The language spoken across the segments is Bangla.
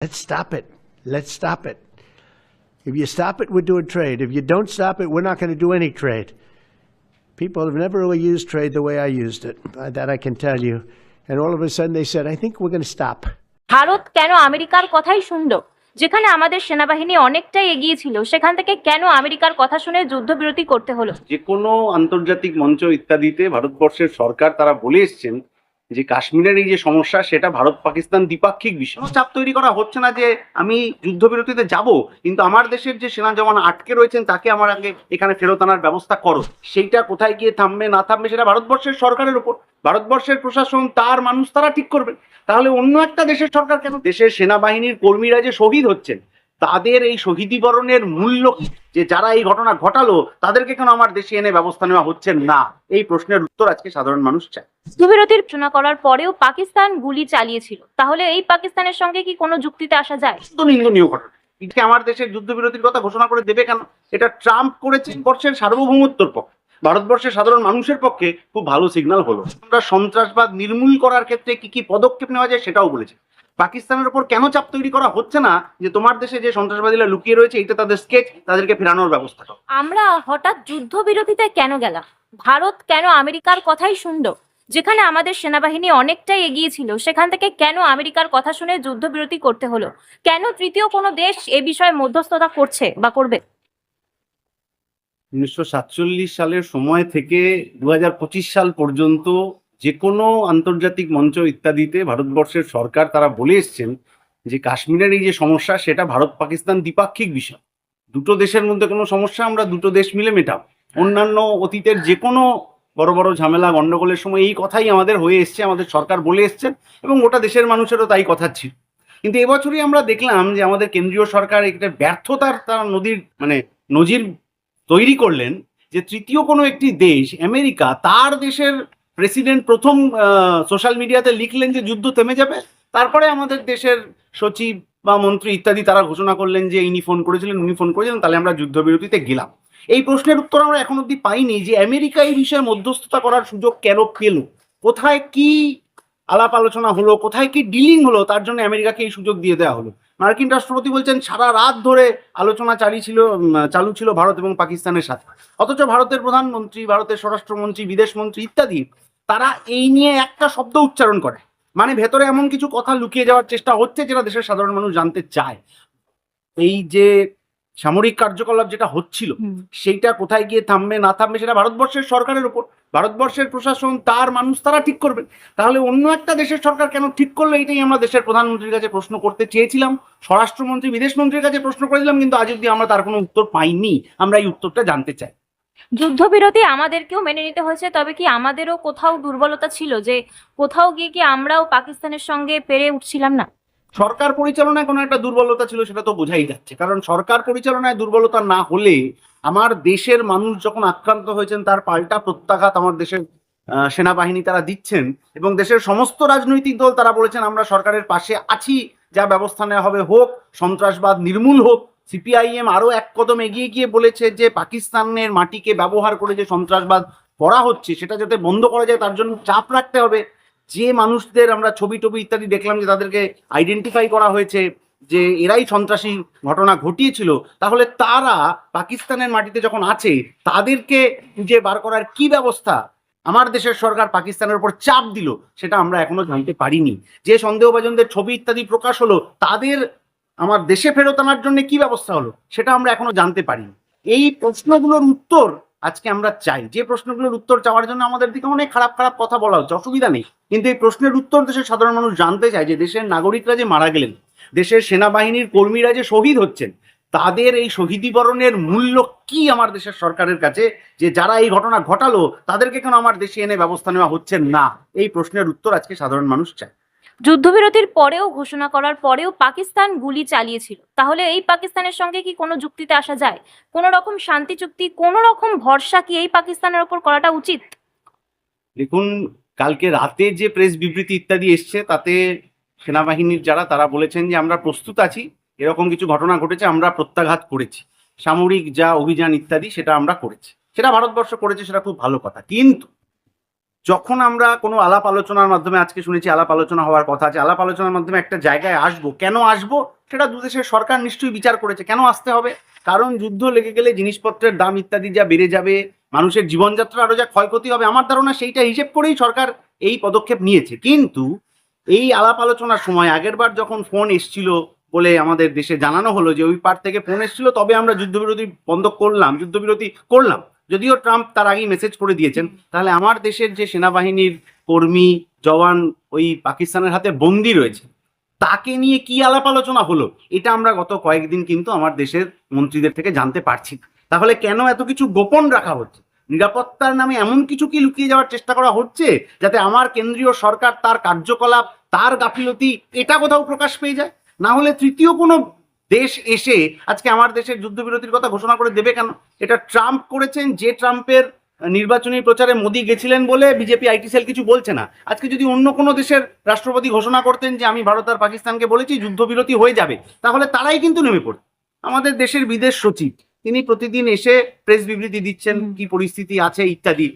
Let's stop it. Let's stop it. If you stop it, we're doing trade. If you don't stop it, we're not going to do any trade. People have never really used trade the way I used it. Uh, That I can tell you. And all of a sudden they said, I think we're going to stop. Bharat কেন আমেরিকার কথাই শুনলো যেখানে আমাদের সেনাবাহিনী অনেকটাই এগিয়ে ছিল সেখান থেকে কেন আমেরিকার কথা শুনে যুদ্ধবিরতি করতে হলো যে কোনো আন্তর্জাতিক মঞ্চ ইত্যাদিতে ভারতবর্ষের সরকার তারা বলে এসছেন যে কাশ্মীরের এই যে সমস্যা, সেটা ভারত পাকিস্তান দ্বিপাক্ষিক বিষয়। চাপ তৈরি করা হচ্ছে না যে আমি যুদ্ধবিরতিতে যাব, কিন্তু আমার দেশের যে সেনা জওয়ান আটকে রয়েছেন, তাকে আমার আগে এখানে ফেরত আনার ব্যবস্থা করো। সেইটা কোথায় গিয়ে থামবে, না থামবে, সেটা ভারতবর্ষের সরকারের উপর। ভারতবর্ষের প্রশাসন, তার মানুষ, তারা ঠিক করবে। তাহলে অন্য একটা দেশের সরকার কেন? দেশের সেনাবাহিনীর কর্মীরা যে শহীদ হচ্ছেন তাদের এই শহীদীকরণের মূল্য যে যারা এই ঘটনা ঘটালো তাদেরকে কেন আমার দেশে এনে ব্যবস্থা নেওয়া হচ্ছে না? এই প্রশ্নের উত্তর আজকে সাধারণ মানুষ চায়। যুদ্ধবিরতির ঘোষণা করার পরেও পাকিস্তান গুলি চালিয়েছিল। তাহলে এই পাকিস্তানের সঙ্গে কি কোনো যুক্তিতে আসা যায়? নিন্দনীয় ঘটনা। এটাকে আমার দেশের যুদ্ধবিরতির কথা ঘোষণা করে দেবে কেন? এটা ট্রাম্প করেছেন বর্ষের সার্বভৌমত্বর পক্ষে। ভারতবর্ষের সাধারণ মানুষের পক্ষে খুব ভালো সিগন্যাল হলো। আমরা সন্ত্রাসবাদ নির্মূল করার ক্ষেত্রে কি কি পদক্ষেপ নেওয়া যায় সেটাও বলেছে। পাকিস্তানের উপর কেন চাপ তৈরি করা হচ্ছে না যে তোমার দেশে যে সন্ত্রাসবাদীরা লুকিয়ে রয়েছে এটা তাদের স্কেচ তাদেরকে ফেরানোর ব্যবস্থা করো। আমরা হঠাৎ যুদ্ধবিরতিতে কেন গেলাম? ভারত কেন আমেরিকার কথাই শুনলো? যেখানে আমাদের সেনাবাহিনী অনেকটাই এগিয়ে ছিল সেখান থেকে কেন আমেরিকার কথা শুনে যুদ্ধবিরতি করতে হলো? কেন তৃতীয় কোনো দেশ এ বিষয়ে মধ্যস্থতা করছে বা করবে? উনিশশো সাতচল্লিশ সালের সময় থেকে দু হাজার পঁচিশ সাল পর্যন্ত যে কোনো আন্তর্জাতিক মঞ্চ ইত্যাদিতে ভারতবর্ষের সরকার তারা বলে এসছেন যে কাশ্মীরের এই যে সমস্যা, সেটা ভারত পাকিস্তান দ্বিপাক্ষিক বিষয়। দুটো দেশের মধ্যে কোনো সমস্যা, আমরা দুটো দেশ মিলে মেটাবো। অন্যান্য অতীতের যে কোনো বড় বড় ঝামেলা, গন্ডগোলের সময় এই কথাই আমাদের হয়ে এসছে, আমাদের সরকার বলে এসছেন এবং গোটা দেশের মানুষেরও তাই কথা ছিল। কিন্তু এবছরই আমরা দেখলাম যে আমাদের কেন্দ্রীয় সরকার একটা ব্যর্থতার তারা নদীর মানে নজির তৈরি করলেন যে তৃতীয় কোনো একটি দেশ, আমেরিকা, তার দেশের প্রেসিডেন্ট প্রথম সোশ্যাল মিডিয়াতে লিখলেন যে যুদ্ধ থেমে যাবে। তারপরে আমাদের দেশের সচিব বা মন্ত্রী ইত্যাদি তারা ঘোষণা করলেন যে ইনি ফোন করেছিলেন, উনি ফোন করেছিলেন, তাহলে আমরা যুদ্ধবিরতিতে গেলাম। এই প্রশ্নের উত্তর আমরা এখন অব্দি পাইনি যে আমেরিকা এই বিষয়ে মধ্যস্থতা করার সুযোগ কেন পেল? কোথায় কি আলাপ আলোচনা হলো? কোথায় কি ডিলিং হলো? তার জন্য আমেরিকাকে এই সুযোগ দিয়ে দেওয়া হলো। মার্কিন রাষ্ট্রপতি বলছেন, সারা রাত ধরে আলোচনা ছিল চালু ছিল ভারত এবং পাকিস্তানের সাথে। অথচ ভারতের প্রধানমন্ত্রী, ভারতের স্বরাষ্ট্রমন্ত্রী, বিদেশমন্ত্রী ইত্যাদি তারা এই নিয়ে একটা শব্দ উচ্চারণ করে। মানে ভেতরে এমন কিছু কথা লুকিয়ে যাওয়ার চেষ্টা হচ্ছে যেটা দেশের সাধারণ মানুষ জানতে চায়। এই যে সামরিক কার্যকলাপ যেটা হচ্ছিল সেইটা কোথায় গিয়ে থামবে না থামবে সেটা ভারতবর্ষের সরকারের উপর। ভারতবর্ষের প্রশাসন তার মানুষ তারা ঠিক করবে। তাহলে অন্য একটা দেশের সরকার কেন ঠিক করল এটাই আমরা দেশের প্রধানমন্ত্রীর কাছে প্রশ্ন করতে চেয়েছিলাম। স্বরাষ্ট্রমন্ত্রী বিদেশমন্ত্রীর কাছে প্রশ্ন করেছিলাম কিন্তু আজ অব্দি আমরা তার কোনো উত্তর পাইনি। আমরা এই উত্তরটা জানতে চাই। যুদ্ধবিরতি আমাদেরকেও মেনে নিতে হয়েছে, তবে কি আমাদেরও কোথাও দুর্বলতা ছিল যে কোথাও গিয়ে কি আমরাও পাকিস্তানের সঙ্গে পেরে উঠছিলাম না? সরকার পরিচালনায় কোনো একটা দুর্বলতা ছিল সেটা তো বোঝাই যাচ্ছে। কারণ সরকার পরিচালনায় দুর্বলতা না হলে আমার দেশের মানুষ যখন আক্রান্ত হয়েছেন, তার পাল্টা প্রত্যাঘাত আমার দেশের সেনাবাহিনী তারা দিচ্ছেন এবং দেশের সমস্ত রাজনৈতিক দল তারা বলেছেন, আমরা সরকারের পাশে আছি, যা ব্যবস্থা নেওয়া হবে হোক, সন্ত্রাসবাদ নির্মূল হোক। সিপিআইএম আরও এক কদম এগিয়ে গিয়ে বলেছে যে পাকিস্তানের মাটিকে ব্যবহার করে যে সন্ত্রাসবাদ করা হচ্ছে, সেটা যাতে বন্ধ করা যায়, তার জন্য চাপ রাখতে হবে। যে মানুষদের আমরা ছবি টবি ইত্যাদি দেখলাম যে তাদেরকে আইডেন্টিফাই করা হয়েছে, যে এরাই সন্ত্রাসী ঘটনা ঘটিয়েছিল, তাহলে তারা পাকিস্তানের মাটিতে যখন আছে, তাদেরকে খুঁজে বার করার কি ব্যবস্থা? আমার দেশের সরকার পাকিস্তানের উপর চাপ দিল, সেটা আমরা এখনও জানতে পারিনি। যে সন্দেহভাজনদের ছবি ইত্যাদি প্রকাশ হলো, তাদের আমার দেশে ফেরত আনার জন্য কি ব্যবস্থা হলো সেটা আমরা এখনও জানতে পারিনি। এই প্রশ্নগুলোর উত্তর আজকে আমরা চাই। যে প্রশ্নগুলোর উত্তর চাওয়ার জন্য আমাদের দিকে অনেক খারাপ খারাপ কথা বলা হচ্ছে, অসুবিধা নেই। কিন্তু এই প্রশ্নের উত্তর দেশের সাধারণ মানুষ জানতে চায় যে দেশের নাগরিকরা যে মারা গেলেন, দেশের সেনাবাহিনীর কর্মীরা যে শহীদ হচ্ছেন, তাদের এই শহীদীকরণের মূল্য কি আমার দেশের সরকারের কাছে? যে যারা এই ঘটনা ঘটালো, তাদেরকে কেন আমার দেশে এনে ব্যবস্থা নেওয়া হচ্ছে না? এই প্রশ্নের উত্তর আজকে সাধারণ মানুষ চায়। যুদ্ধবিরতির পরেও ঘোষণা করার পরেও পাকিস্তান গুলি চালিয়েছিল। তাহলে এই পাকিস্তানের সঙ্গে কি কোনো যুক্তিতে আসা যায়? কোনো রকম শান্তি চুক্তি, কোনো রকম ভরসা কি এই পাকিস্তানের ওপর করাটা উচিত? দেখুন, কালকে রাতে যে প্রেস বিবৃতি ইত্যাদি এসছে, তাতে সেনাবাহিনীর যারা, তারা বলেছেন যে আমরা প্রস্তুত আছি, এরকম কিছু ঘটনা ঘটেছে, আমরা প্রত্যাঘাত করেছি। সামরিক যা অভিযান ইত্যাদি, সেটা আমরা করেছি। সেটা ভারতবর্ষ করেছে, সেটা খুব ভালো কথা। কিন্তু যখন আমরা কোনো আলাপ আলোচনার মাধ্যমে, আজকে শুনেছি আলাপ আলোচনা হওয়ার কথা আছে, আলাপ আলোচনার মাধ্যমে একটা জায়গায় আসব। কেন আসব? সেটা দুদেশের সরকার নিশ্চয়ই বিচার করেছে। কেন আসতে হবে? কারণ যুদ্ধ লেগে গেলে জিনিসপত্রের দাম ইত্যাদি যা বেড়ে যাবে, মানুষের জীবনযাত্রা আরও যা ক্ষয়ক্ষতি হবে, আমার ধারণা সেইটা হিসেব করেই সরকার এই পদক্ষেপ নিয়েছে। কিন্তু এই আলাপ আলোচনার সময় আগেরবার যখন ফোন এসছিল বলে আমাদের দেশে জানানো হলো যে ওই পার থেকে ফোন এসছিল, তবে আমরা যুদ্ধবিরতি বন্ধ করলাম, যুদ্ধবিরতি করলাম। যদিও ট্রাম্প তার আগেই মেসেজ করে দিয়েছেন, তাহলে আমার দেশের যে সেনাবাহিনীর কর্মী, জওয়ান ওই পাকিস্তানের হাতে বন্দি রয়েছে, তাকে নিয়ে কি আলাপ আলোচনা হলো, এটা আমরা গত কয়েকদিন কিন্তু আমার দেশের মন্ত্রীদের থেকে জানতে পারছি। তাহলে কেন এত কিছু গোপন রাখা হচ্ছে নিরাপত্তার নামে এমন কিছু কি লুকিয়ে যাওয়ার চেষ্টা করা হচ্ছে, যাতে আমার কেন্দ্রীয় সরকার, তার কার্যকলাপ, তার গাফিলতি, এটা কোথাও প্রকাশ পেয়ে যায় না হলে তৃতীয় কোনো দেশ এসে আজকে আমার দেশের যুদ্ধবিরতির কথা ঘোষণা করে দেবে কেন? এটা ট্রাম্প করেছেন, যে ট্রাম্পের নির্বাচনী প্রচারে মোদী গেছিলেন বলে বিজেপি আইটি সেল কিছু বলছে না। আজকে যদি অন্য কোনো দেশের রাষ্ট্রপতি ঘোষণা করতেন যে আমি ভারত আর পাকিস্তানকে বলেছি, যুদ্ধবিরতি হয়ে যাবে, তাহলে তারাই কিন্তু নেমে পড়ত। আমাদের দেশের বিদেশ সচিব, তিনি প্রতিদিন এসে প্রেস বিবৃতি দিচ্ছেন। কি পরিস্থিতি আছে ইত্যাদি।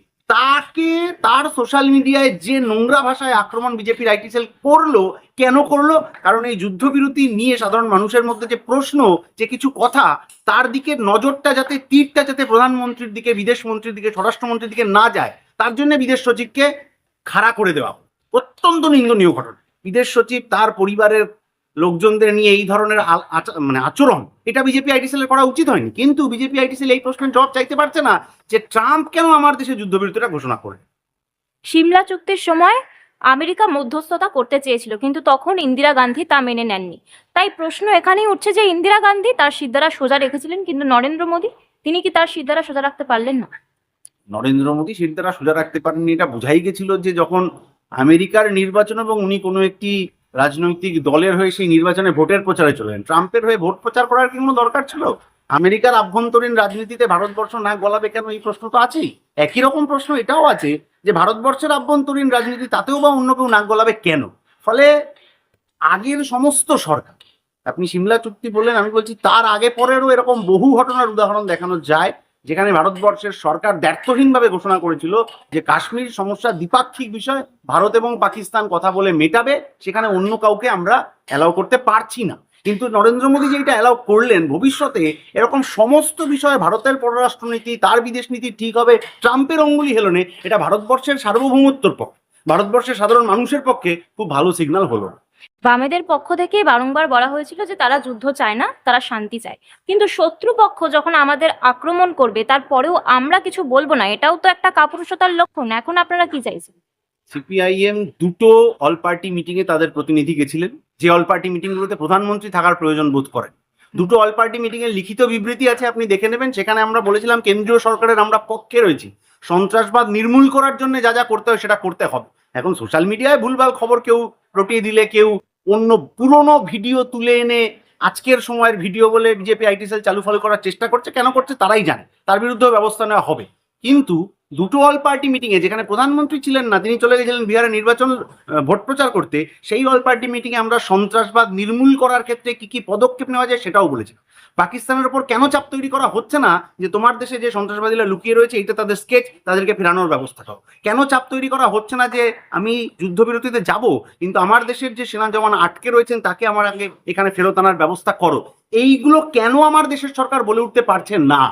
তাকে তার সোশ্যাল মিডিয়ায় যে নোংরা ভাষায় আক্রমণ বিজেপির আইটি সেল করল, কেন করল? কারণ এই যুদ্ধবিরতি নিয়ে সাধারণ মানুষের মধ্যে যে প্রশ্ন, যে কিছু কথা, তার দিকে নজরটা যাতে, তীরটা যাতে প্রধানমন্ত্রীর দিকে, বিদেশ মন্ত্রীর দিকে স্বরাষ্ট্রমন্ত্রীর দিকে না যায়, তার জন্য বিদেশ সচিবকে খাড়া করে দেওয়া অত্যন্ত নিন্দনীয় ঘটনা। বিদেশ সচিব তার পরিবারের লোকজনদের নিয়ে এই ধরনের মানে আচরণ এটা বিজেপি আইটি সেলের করা উচিত হয়নি। কিন্তু বিজেপি আইটি সেল এই প্রশ্নের জবাব চাইতে পারছে না যে ট্রাম্প কেন আমার দেশে যুদ্ধবিরতিটা ঘোষণা করে। সিমলা চুক্তির সময় আমেরিকা মধ্যস্থতা করতে চেয়েছিল কিন্তু তখন ইন্দিরা গান্ধী তা মেনে নেননি। তাই প্রশ্ন এখানেই উঠছে যে ইন্দিরা গান্ধী তার সিদ্ধারা সোজা রেখেছিলেন কিন্তু নরেন্দ্র মোদী তিনি কি তার সিদ্ধারা সোজা রাখতে পারলেন না? নরেন্দ্র মোদী সিদ্ধারা সোজা রাখতে পারেননি এটা বোঝাই গেছিল যে যখন আমেরিকার নির্বাচন এবং উনি কোনো একটি রাজনৈতিক দলের হয়ে সেই নির্বাচনে ভোটের প্রচারে চলেন ট্রাম্পের হয়ে ভোট প্রচার করার কি কোনো দরকার ছিল? আমেরিকার আভ্যন্তরীণ রাজনীতিতে ভারতবর্ষ না গলাবে কেন এই প্রশ্ন তো আছেই। একই রকম প্রশ্ন এটাও আছে যে ভারতবর্ষের আভ্যন্তরীণ রাজনীতি তাতেও বা অন্য কেউ নাক গলাবে কেন? ফলে আগের সমস্ত সরকার, আপনি সিমলা চুক্তি বললেন, আমি বলছি তার আগে পরেরও এরকম বহু ঘটনার উদাহরণ দেখানো যায়। যেখানে ভারতবর্ষের সরকার ব্যর্থহীনভাবে ঘোষণা করেছিল যে কাশ্মীর সমস্যা দ্বিপাক্ষিক বিষয়, ভারত এবং পাকিস্তান কথা বলে মেটাবে, সেখানে অন্য কাউকে আমরা অ্যালাউ করতে পারছি না কিন্তু নরেন্দ্র মোদী যে এটা অ্যালাউ করলেন, ভবিষ্যতে এরকম সমস্ত বিষয়ে ভারতের পররাষ্ট্রনীতি তার বিদেশ নীতি ঠিক হবে, ট্রাম্পের অঙ্গুলি হেলনে এটা ভারতবর্ষের সার্বভৌমত্বর পক্ষে, ভারতবর্ষের সাধারণ মানুষের পক্ষে খুব ভালো সিগন্যাল হলো না। বামেদের পক্ষ থেকে বারংবার বলা হয়েছিল যে তারা যুদ্ধ চায় না, তারা শান্তি চায়। কিন্তু শত্রু পক্ষ যখন আমাদের আক্রমণ করবে, তারপরেও আমরা কিছু বলব না, এটাও তো একটা কাপুরুষতার লক্ষণ। এখন আপনারা কি চাইছেন? সিপিআইএম দুটো অল পার্টি মিটিংয়ে তাদের প্রতিনিধি গেছিলেন। যে অল পার্টি মিটিংগুলোতে প্রধানমন্ত্রী থাকার প্রয়োজন বোধ করেন। দুটো অল পার্টি মিটিংয়ের লিখিত বিবৃতি আছে, আপনি দেখে নেবেন। সেখানে আমরা বলেছিলাম, কেন্দ্রীয় সরকারের আমরা পক্ষে রয়েছি। সন্ত্রাসবাদ নির্মূল করার জন্য যা যা করতে হয়, সেটা করতে হবে। এখন সোশ্যাল মিডিয়ায় ভুলভাল খবর কেউ রটিয়ে দিলে, কেউ অন্য পুরনো ভিডিও তুলে এনে আজকের সময়ের ভিডিও বলে বিজেপি আইটি সেল চালু ফালু করার চেষ্টা করছে, কেন করছে তারাই জানে। তার বিরুদ্ধে ব্যবস্থা নেওয়া হবে। কিন্তু দুটো অল পার্টি মিটিংয়ে যেখানে প্রধানমন্ত্রী ছিলেন না, তিনি চলে গেছিলেন বিহারে নির্বাচন ভোট প্রচার করতে, সেই অল পার্টি মিটিংয়ে আমরা সন্ত্রাসবাদ নির্মূল করার ক্ষেত্রে কি কি পদক্ষেপ নেওয়া যায় সেটাও বলেছি। পাকিস্তানের ওপর কেন চাপ তৈরি করা হচ্ছে না, যে তোমার দেশে যে সন্ত্রাসবাদীরা লুকিয়ে রয়েছে এটা তাদের স্কেচ তাদেরকে ফেরানোর ব্যবস্থা করো। কেন চাপ তৈরি করা হচ্ছে না যে আমি যুদ্ধবিরতিতে যাব, কিন্তু আমার দেশের যে সেনা জওয়ান আটকে রয়েছেন, তাকে আমার আগে এখানে ফেরত আনার ব্যবস্থা করো। এইগুলো কেন আমার দেশের সরকার বলে উঠতে পারছে না?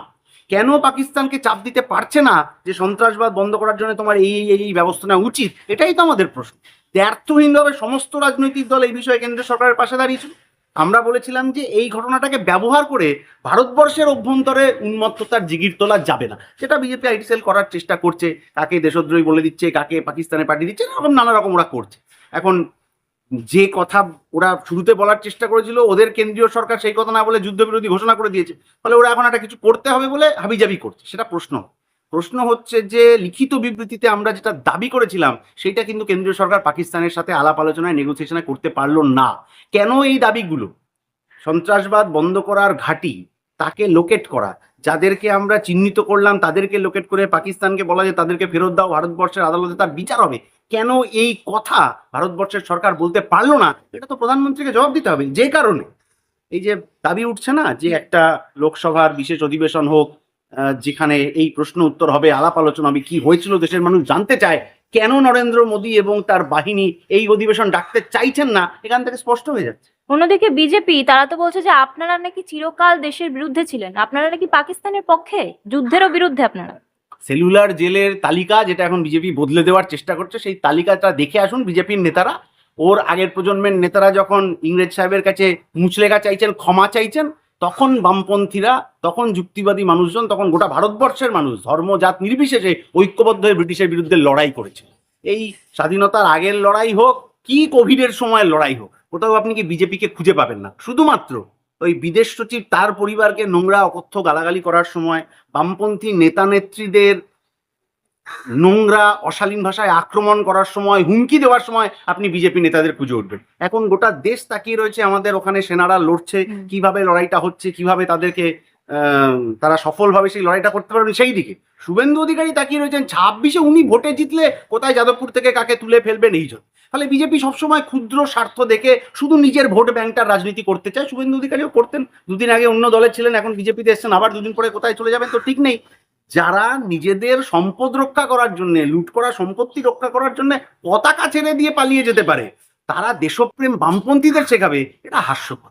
কেন পাকিস্তানকে চাপ দিতে পারছে না যে সন্ত্রাসবাদ বন্ধ করার জন্য তোমার এই এই ব্যবস্থা নেওয়া উচিত? এটাই তো আমাদের প্রশ্ন। ব্যর্থহীনভাবে সমস্ত রাজনৈতিক দল এই বিষয়ে কেন্দ্র সরকারের পাশে দাঁড়িয়েছিল। আমরা বলেছিলাম যে এই ঘটনাটাকে ব্যবহার করে ভারতবর্ষের অভ্যন্তরে উন্মত্ততার জিগির তোলা যাবে না। সেটা বিজেপি আইটি সেল করার চেষ্টা করছে, কাকে দেশদ্রোহী বলে দিচ্ছে, কাকে পাকিস্তানে পাঠিয়ে দিচ্ছে, এরকম নানা রকম ওরা করছে। এখন যে কথা ওরা শুরুতে বলার চেষ্টা করেছিল, ওদের কেন্দ্রীয় সরকার সেই কথা না বলে যুদ্ধবিরোধী ঘোষণা করে দিয়েছে। ফলে ওরা এখন একটা কিছু করতে হবে বলে হাবিজাবি করছে, সেটা প্রশ্ন। প্রশ্ন হচ্ছে যে, লিখিত বিবৃতিতে আমরা যেটা দাবি করেছিলাম সেটা কিন্তু কেন্দ্রীয় সরকার পাকিস্তানের সাথে আলাপ আলোচনায় নেগোসিয়েশনে করতে পারল না। কেন এই দাবিগুলো? সন্ত্রাসবাদ বন্ধ করার ঘাঁটি, তাকে লোকেট করা। যাদেরকে আমরা চিহ্নিত করলাম, তাদেরকে লোকেট করে পাকিস্তানকে বলা যে, তাদেরকে ফেরত দাও, ভারতবর্ষের আদালতে তার বিচার হবে। কেন এই কথা ভারতবর্ষের সরকার বলতে পারল না? এটা তো প্রধানমন্ত্রীকে জবাব দিতে হবে। যে কারণে এই যে দাবি উঠছে না যে একটা লোকসভার বিশেষ অধিবেশন হোক যেখানে এই প্রশ্ন উত্তর হবে, আলাপ আলোচনা হবে, কি হয়েছিল, দেশের মানুষ জানতে চায়, কেন নরেন্দ্র মোদী এবং তার বাহিনী এই অধিবেশন ডাকতে চাইছেন না, এখান থেকে স্পষ্ট হয়ে যাচ্ছে। অন্যদিকে বিজেপি, তারা তো বলছে যে আপনারা নাকি চিরকাল দেশের বিরুদ্ধে ছিলেন। আপনারা নাকি পাকিস্তানের পক্ষে? যুদ্ধেরও বিরুদ্ধে আপনারা। সেলুলার জেলের তালিকা যেটা এখন বিজেপি বদলে দেওয়ার চেষ্টা করছে, সেই তালিকাটা দেখে আসুন বিজেপির নেতারা। ওর আগের প্রজন্মের নেতারা যখন ইংরেজ সাহেবের কাছে মুচলেখা চাইছেন, ক্ষমা চাইছেন, তখন বামপন্থীরা, তখন যুক্তিবাদী মানুষজন, তখন গোটা ভারতবর্ষের মানুষ ধর্ম, জাত নির্বিশেষে ঐক্যবদ্ধ হয়ে ব্রিটিশের বিরুদ্ধে লড়াই করেছে। এই স্বাধীনতার আগের লড়াই হোক, কি কোভিডের সময় লড়াই হোক, কোথাও আপনি কি বিজেপিকে খুঁজে পাবেন না। শুধুমাত্র ওই বিদেশ সচিব তার পরিবারকে নোংরা অকথ্য গালাগালি করার সময় বামপন্থী নেতা নেত্রীদের নোংরা অশালীন ভাষায় আক্রমণ করার সময় হুমকি দেওয়ার সময় আপনি বিজেপি নেতাদের পুজো উঠবেন। এখন গোটা দেশ তাকিয়ে রয়েছে আমাদের ওখানে সেনারা লড়ছে। কীভাবে লড়াইটা হচ্ছে কীভাবে তাদেরকে তারা সফলভাবে সেই লড়াইটা করতে পারবেন সেই দিকে। শুভেন্দু অধিকারী তাকিয়ে রয়েছেন ছাব্বিশে উনি ভোটে জিতলে কোথায় যাদবপুর থেকে কাকে তুলে ফেলবেন এই জন্য। ফলে বিজেপি সবসময় ক্ষুদ্র স্বার্থ দেখে শুধু নিজের ভোট ব্যাংকটার রাজনীতি করতে চায়। শুভেন্দু অধিকারীও করতেন। দুদিন আগে অন্য দলে ছিলেন, এখন বিজেপিতে এসছেন, আবার দুদিন পরে কোথায় চলে যাবেন তো ঠিক নেই। যারা নিজেদের সম্পদ রক্ষা করার জন্য, লুট করা, সম্পত্তি রক্ষা করার জন্য পতাকা ছেড়ে দিয়ে পালিয়ে যেতে পারে, তারা দেশপ্রেম বামপন্থীদের শেখাবে, এটা হাস্যকর।